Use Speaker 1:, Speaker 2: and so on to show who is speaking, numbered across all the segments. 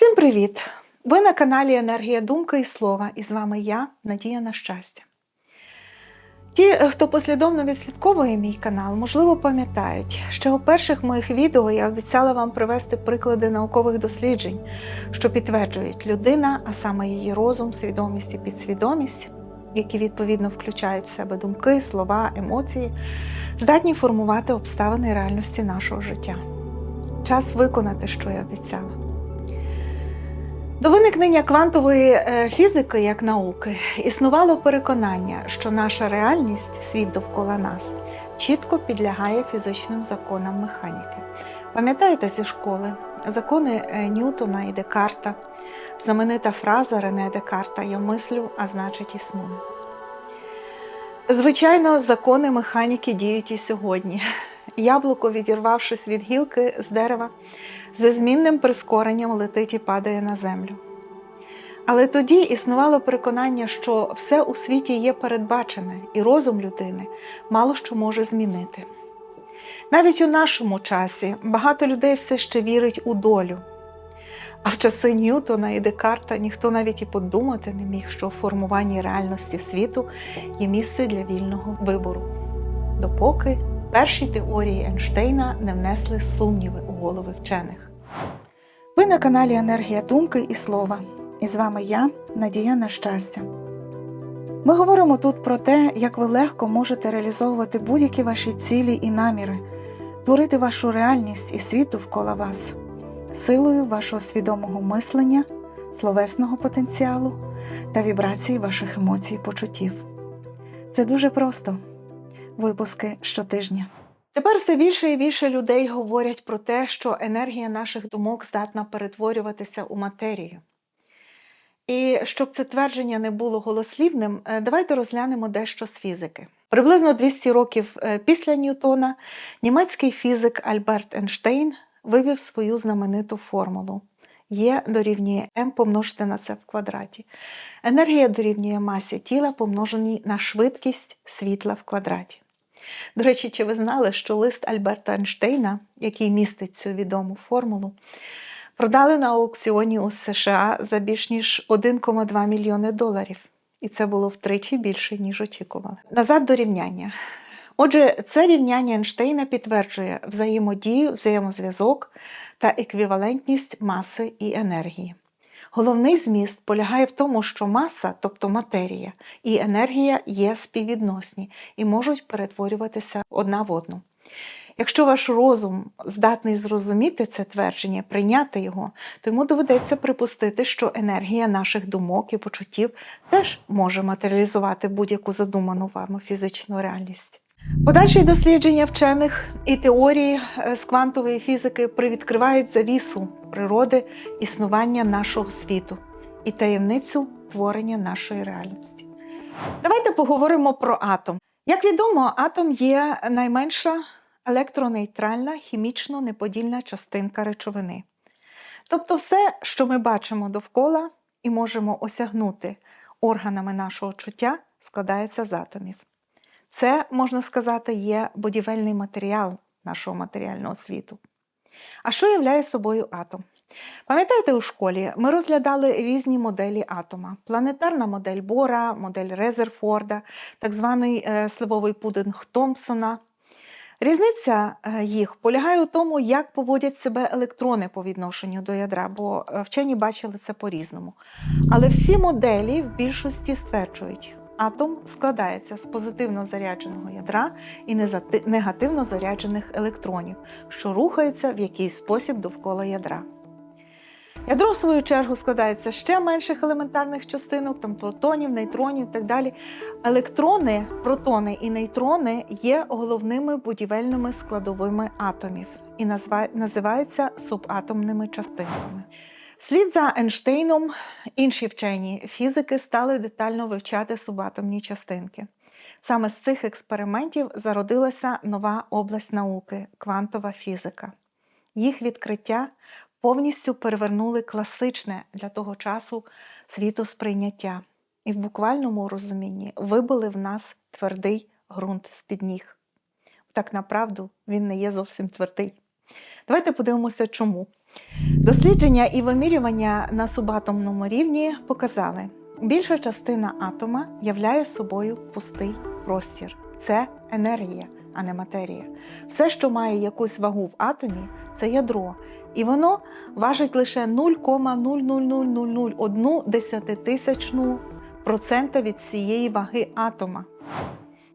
Speaker 1: Всім привіт! Ви на каналі Енергія Думки і Слова, і з вами я, Надія на щастя. Ті, хто послідовно відслідковує мій канал, можливо, пам'ятають, що у перших моїх відео я обіцяла вам привести приклади наукових досліджень, що підтверджують людина, а саме її розум, свідомість і підсвідомість, які відповідно включають в себе думки, слова, емоції, здатні формувати обставини реальності нашого життя. Час виконати, що я обіцяла. До виникнення квантової е, фізики як науки існувало переконання, що наша реальність, світ довкола нас, чітко підлягає фізичним законам механіки. Пам'ятаєте зі школи закони е, Ньютона і Декарта, знаменита фраза Рене Декарта Я мислю, а значить існую. Звичайно, закони механіки діють і сьогодні. Яблуко, відірвавшись від гілки з дерева, зі змінним прискоренням летить і падає на землю. Але тоді існувало переконання, що все у світі є передбачене, і розум людини мало що може змінити. Навіть у нашому часі багато людей все ще вірить у долю. А в часи Ньютона і Декарта ніхто навіть і подумати не міг, що в формуванні реальності світу є місце для вільного вибору. Допоки перші теорії Ейнштейна не внесли сумніви у голови вчених. Ви на каналі Енергія Думки і Слова. І з вами я, Надія на щастя. Ми говоримо тут про те, як ви легко можете реалізовувати будь-які ваші цілі і наміри, творити вашу реальність і світ довкола вас, силою вашого свідомого мислення, словесного потенціалу та вібрації ваших емоцій і почуттів. Це дуже просто. Випуски щотижня. Тепер все більше і більше людей говорять про те, що енергія наших думок здатна перетворюватися у матерію. І щоб це твердження не було голослівним, е, давайте розглянемо дещо з фізики. Приблизно 200 років е, після Ньютона німецький фізик Альберт Ейнштейн вивів свою знамениту формулу. Є дорівнює М помножити на це в квадраті. Енергія дорівнює масі тіла помноженій на швидкість світла в квадраті. До речі, чи ви знали, що лист Альберта Ейнштейна, який містить цю відому формулу, продали на аукціоні у США за більш ніж 1,2 мільйони доларів. І це було втричі більше, ніж очікували. Назад до рівняння. Отже, це рівняння Ейнштейна підтверджує взаємодію, взаємозв'язок та еквівалентність маси і енергії. Головний зміст полягає в тому, що маса, тобто матерія, і енергія є співвідносні і можуть перетворюватися одна в одну. Якщо ваш розум здатний зрозуміти це твердження, прийняти його, то йому доведеться припустити, що енергія наших думок і почуттів теж може матеріалізувати будь-яку задуману вами фізичну реальність. Подальші дослідження вчених і теорії е, з квантової фізики привідкривають завісу природи існування нашого світу і таємницю творення нашої реальності. Давайте поговоримо про атом. Як відомо, атом є найменша електронейтральна хімічно неподільна частинка речовини. Тобто все, що ми бачимо довкола і можемо осягнути органами нашого чуття, складається з атомів. Це, можна сказати, є будівельний матеріал нашого матеріального світу. А що являє собою атом? Пам'ятаєте, у школі ми розглядали різні моделі атома: планетарна модель Бора, модель Резерфорда, так званий е, сливовий пудинг Томпсона. Різниця е, їх полягає у тому, як поводять себе електрони по відношенню до ядра, бо е, вчені бачили це по-різному. Але всі моделі в більшості стверджують, атом складається з позитивно зарядженого ядра і негативно заряджених електронів, що рухаються в якийсь спосіб довкола ядра. Ядро, в свою чергу, складається з ще менших елементарних частинок, там протонів, нейтронів і так далі. Електрони, протони і нейтрони є головними будівельними складовими атомів і називаються субатомними частинками. Слід за Ейнштейном інші вчені фізики стали детально вивчати субатомні частинки. Саме з цих експериментів зародилася нова область науки квантова фізика. Їх відкриття повністю перевернули класичне для того часу світосприйняття і в буквальному розумінні вибили в нас твердий ґрунт з-під ніг. Так направду він не є зовсім твердий. Давайте подивимося, чому. Дослідження і вимірювання на субатомному рівні показали, більша частина атома являє собою пустий простір. Це енергія, а не матерія. Все, що має якусь вагу в атомі, це ядро. І воно важить лише 0,00001 десятитисячну процента від цієї ваги атома.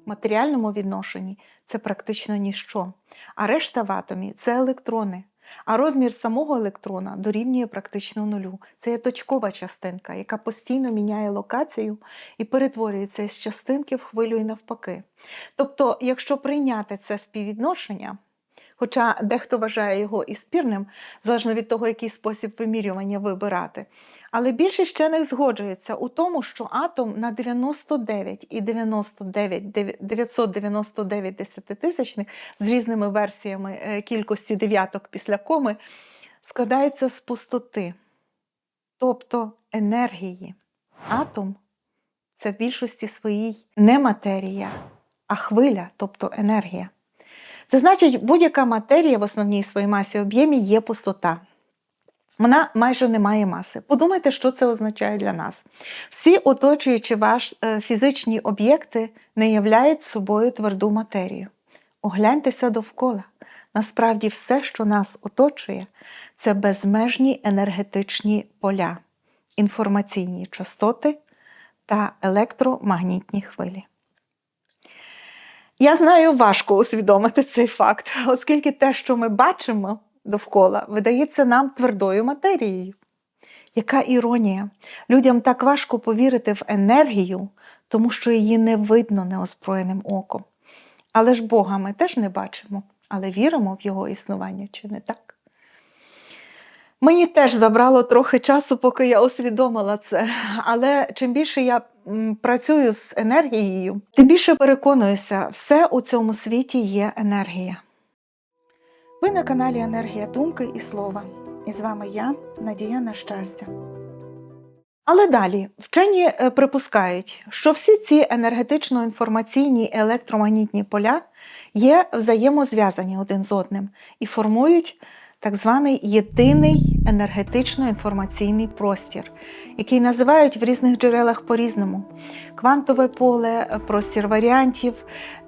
Speaker 1: В матеріальному відношенні це практично ніщо. А решта в атомі це електрони. А розмір самого електрона дорівнює практично нулю. Це є точкова частинка, яка постійно міняє локацію і перетворюється з частинки в хвилю і навпаки. Тобто, якщо прийняти це співвідношення, хоча дехто вважає його і спірним, залежно від того, який спосіб вимірювання вибирати. Але більшість вчених згоджується у тому, що атом на 99 і 99, 999 десятитисячних з різними версіями е, кількості дев'яток після коми складається з пустоти, тобто енергії. Атом це в більшості своїй не матерія, а хвиля, тобто енергія. Це значить, будь-яка матерія в основній своїй масі об'ємі є пустота. Вона майже не має маси. Подумайте, що це означає для нас. Всі оточуючи ваш е, фізичні об'єкти не являють собою тверду матерію. Огляньтеся довкола. Насправді, все, що нас оточує, це безмежні енергетичні поля, інформаційні частоти та електромагнітні хвилі. Я знаю, важко усвідомити цей факт, оскільки те, що ми бачимо довкола, видається нам твердою матерією. Яка іронія? Людям так важко повірити в енергію, тому що її не видно неозброєним оком. Але ж Бога ми теж не бачимо, але віримо в Його існування, чи не так? Мені теж забрало трохи часу, поки я усвідомила це. Але чим більше я працюю з енергією, тим більше переконуюся, все у цьому світі є енергія. Ви на каналі Енергія Думки і Слова. І з вами я, Надія на щастя. Але далі вчені е, припускають, що всі ці енергетично-інформаційні електромагнітні поля є взаємозв'язані один з одним і формують так званий єдиний енергетично-інформаційний простір, який називають в різних джерелах по-різному: квантове поле, простір варіантів,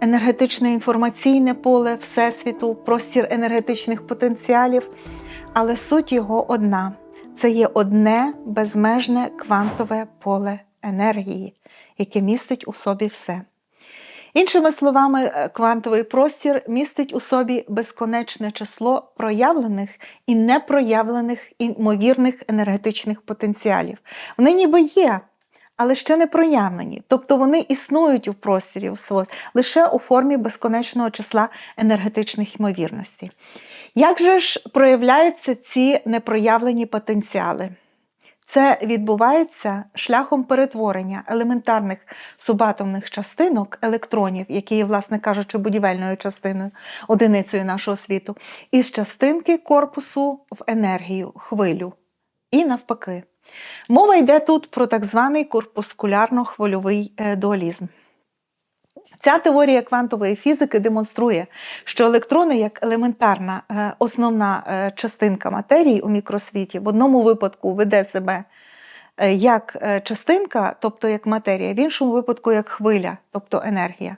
Speaker 1: енергетичне інформаційне поле Всесвіту, простір енергетичних потенціалів. Але суть його одна: це є одне безмежне квантове поле енергії, яке містить у собі все. Іншими словами, е, квантовий простір містить у собі безконечне число проявлених і непроявлених імовірних енергетичних потенціалів. Вони ніби є, але ще не проявлені. Тобто вони існують у просторі лише у формі безконечного числа енергетичних ймовірностей. Як же ж проявляються ці непроявлені потенціали? Це відбувається шляхом перетворення елементарних субатомних частинок електронів, які є, власне кажучи, будівельною частиною, одиницею нашого світу, із частинки корпусу в енергію, хвилю. І навпаки. Мова йде тут про так званий корпускулярно-хвильовий е, дуалізм. Ця теорія квантової фізики демонструє, що електрони, як елементарна е, основна е, частинка матерії у мікросвіті, в одному випадку веде себе е, як частинка, тобто як матерія, в іншому випадку як хвиля, тобто енергія.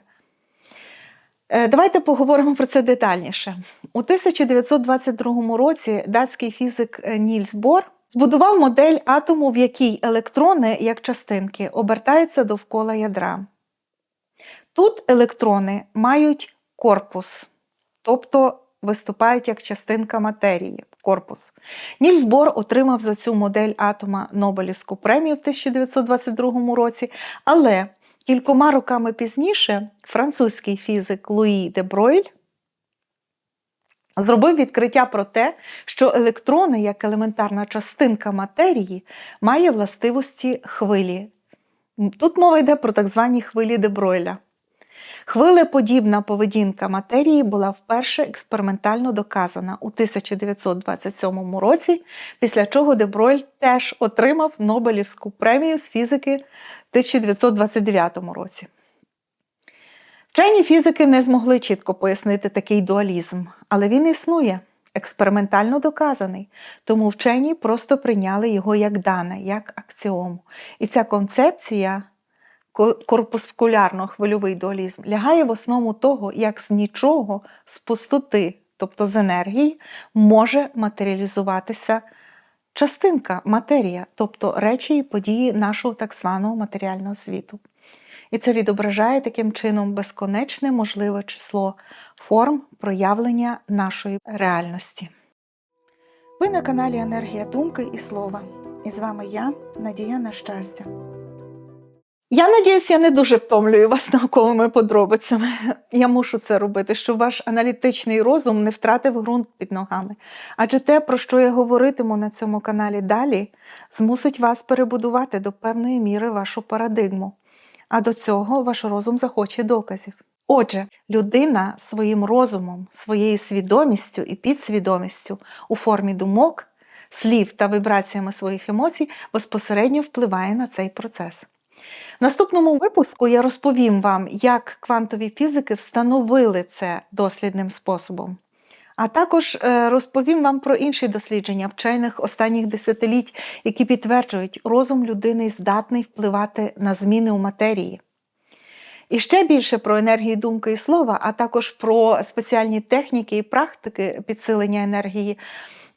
Speaker 1: Давайте поговоримо про це детальніше. У 1922 році датський фізик Нільс Бор збудував модель атому, в якій електрони, як частинки, обертаються довкола ядра. Тут електрони мають корпус, тобто виступають як частинка матерії. Корпус. Нільс Бор отримав за цю модель атома Нобелівську премію в 1922 році, але кількома роками пізніше французький фізик Луї де Бройль зробив відкриття про те, що електрони, як елементарна частинка матерії, має властивості хвилі. Тут мова йде про так звані хвилі де Бройля. Хвилеподібна поведінка матерії була вперше експериментально доказана у 1927 році, після чого Дебройль теж отримав Нобелівську премію з фізики в 1929 році. Вчені фізики не змогли чітко пояснити такий дуалізм, але він існує. експериментально доказаний, тому вчені просто прийняли його як дане, як аксіому. І ця концепція ко- корпускулярно-хвильовий дуалізм лягає в основу того, як з нічого, з пустоти, тобто з енергії, може матеріалізуватися частинка, матерія, тобто речі і події нашого так званого матеріального світу. І це відображає таким чином безконечне можливе число форм проявлення нашої реальності. Ви на каналі Енергія Думки і Слова. І з вами я, Надія на щастя. Я надіюсь, я не дуже втомлюю вас науковими подробицями. Я мушу це робити, щоб ваш аналітичний розум не втратив ґрунт під ногами. Адже те, про що я говоритиму на цьому каналі далі, змусить вас перебудувати до певної міри вашу парадигму. А до цього ваш розум захоче доказів. Отже, людина своїм розумом, своєю свідомістю і підсвідомістю у формі думок, слів та вібраціями своїх емоцій безпосередньо впливає на цей процес. В наступному випуску я розповім вам, як квантові фізики встановили це дослідним способом. А також е, розповім вам про інші дослідження вчених останніх десятиліть, які підтверджують, розум людини здатний впливати на зміни у матерії. І ще більше про енергію думки і слова, а також про спеціальні техніки і практики підсилення енергії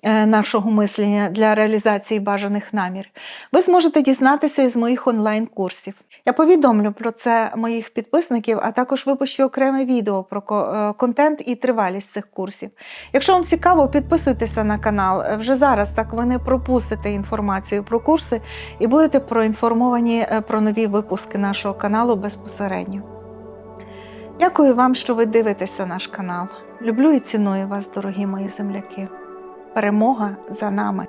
Speaker 1: нашого мислення для реалізації бажаних намір, ви зможете дізнатися із моїх онлайн-курсів. Я повідомлю про це моїх підписників, а також випущу окреме відео про е, контент і тривалість цих курсів. Якщо вам цікаво, підписуйтеся на канал е, вже зараз, так ви не пропустите інформацію про курси і будете проінформовані е, про нові випуски нашого каналу безпосередньо. Дякую вам, що ви дивитеся наш канал. Люблю і ціную вас, дорогі мої земляки. Перемога за нами!